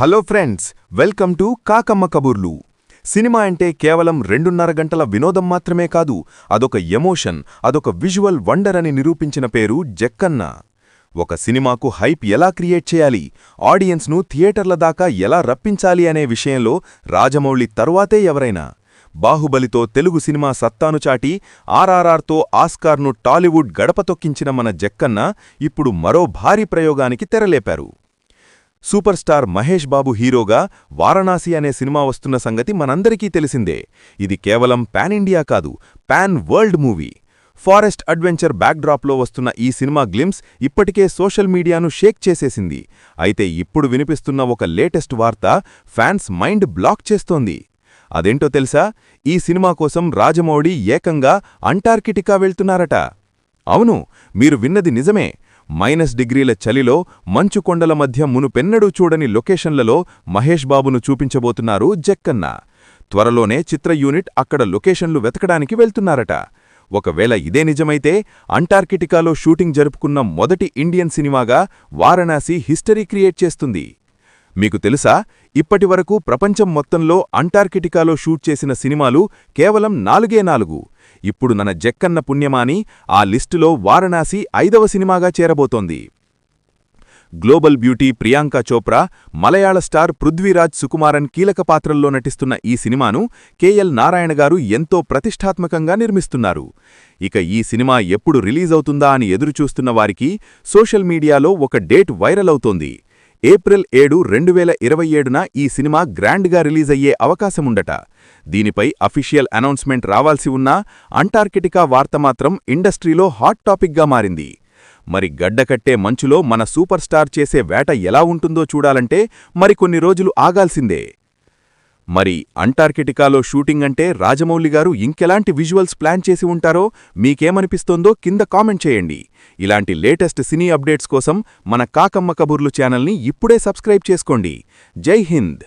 Hello friends welcome to కాకమ్మ కబుర్లు. Cinema అంటే కేవలం రెండున్నర గంటల వినోదం మాత్రమే కాదు అదొక ఎమోషన్ అదొక విజువల్ వండర్ అని నిరూపించిన పేరు జక్కన్న. ఒక సినిమాకు హైప్ ఎలా క్రియేట్ చేయాలి ఆడియన్స్ను థియేటర్ల దాకా ఎలా రప్పించాలి అనే విషయంలో రాజమౌళి తరువాతే ఎవరైనా. బాహుబలితో తెలుగు సినిమా సత్తాను చాటి ఆర్ఆర్ఆర్తో ఆస్కార్ను టాలీవుడ్ గడప తొక్కించిన మన జక్కన్న ఇప్పుడు మరో భారీ ప్రయోగానికి తెరలేపారు. సూపర్ స్టార్ మహేష్ బాబు హీరోగా వారణాసి అనే సినిమా వస్తున్న సంగతి మనందరికీ తెలిసిందే. ఇది కేవలం పాన్ ఇండియా కాదు pan world movie. Forest adventure బ్యాక్డ్రాప్లో వస్తున్న ఈ సినిమా గ్లిమ్స్ ఇప్పటికే సోషల్ మీడియాను షేక్ చేసేసింది. అయితే ఇప్పుడు వినిపిస్తున్న ఒక లేటెస్ట్ వార్త ఫ్యాన్స్ మైండ్ బ్లాక్ చేస్తోంది. అదేంటో తెలుసా? ఈ సినిమా కోసం రాజమౌళి ఏకంగా అంటార్కిటికా వెళ్తున్నారట. అవును మీరు విన్నది నిజమే. మైనస్ డిగ్రీల చలిలో మంచు కొండల మధ్య మునుపెన్నడూ చూడని లొకేషన్లలో మహేష్ బాబును చూపించబోతున్నారు జక్కన్న. త్వరలోనే చిత్ర యూనిట్ అక్కడ లొకేషన్లు వెతకడానికి వెళ్తున్నారట. ఒకవేళ ఇదే నిజమైతే అంటార్కిటికాలో షూటింగ్ జరుపుకున్న మొదటి ఇండియన్ సినిమాగా వారణాసి హిస్టరీ క్రియేట్ చేస్తుంది. మీకు తెలుసా? ఇప్పటివరకు ప్రపంచం మొత్తంలో అంటార్కిటికాలో షూట్ చేసిన సినిమాలు కేవలం నాలుగే నాలుగు. ఇప్పుడు నన జక్కన్న పుణ్యమాని ఆ లిస్టులో వారణాసి ఐదవ సినిమాగా చేరబోతోంది. గ్లోబల్ బ్యూటీ ప్రియాంక చోప్రా మలయాళ స్టార్ పృథ్వీరాజ్ సుకుమారన్ కీలక పాత్రల్లో నటిస్తున్న ఈ సినిమాను కెఎల్ నారాయణ గారు ఎంతో ప్రతిష్టాత్మకంగా నిర్మిస్తున్నారు. ఇక ఈ సినిమా ఎప్పుడు రిలీజ్ అవుతుందా అని ఎదురుచూస్తున్న వారికి సోషల్ మీడియాలో ఒక డేట్ వైరల్ అవుతోంది. ఏప్రిల్ ఏడు రెండు వేల ఇరవై ఏడున ఈ సినిమా గ్రాండ్గా రిలీజ్ అయ్యే అవకాశముండట దీనిపై అఫీషియల్ అనౌన్స్మెంట్ రావాల్సి ఉన్నా అంటార్కిటికా వార్త మాత్రం ఇండస్ట్రీలో హాట్ టాపిక్గా మారింది. మరి గడ్డకట్టే మంచులో మన సూపర్ స్టార్ చేసే వేట ఎలా ఉంటుందో చూడాలంటే మరికొన్ని రోజులు ఆగాల్సిందే. మరి అంటార్కిటికాలో షూటింగ్ అంటే రాజమౌళి గారు ఇంకెలాంటి విజువల్స్ ప్లాన్ చేసి ఉంటారో మీకేమనిపిస్తోందో కింద కామెంట్ చేయండి. ఇలాంటి లేటెస్ట్ సినీ అప్డేట్స్ కోసం మన కాకమ్మ కబుర్లు ఛానల్ని ఇప్పుడే సబ్స్క్రైబ్ చేసుకోండి. జై హింద్!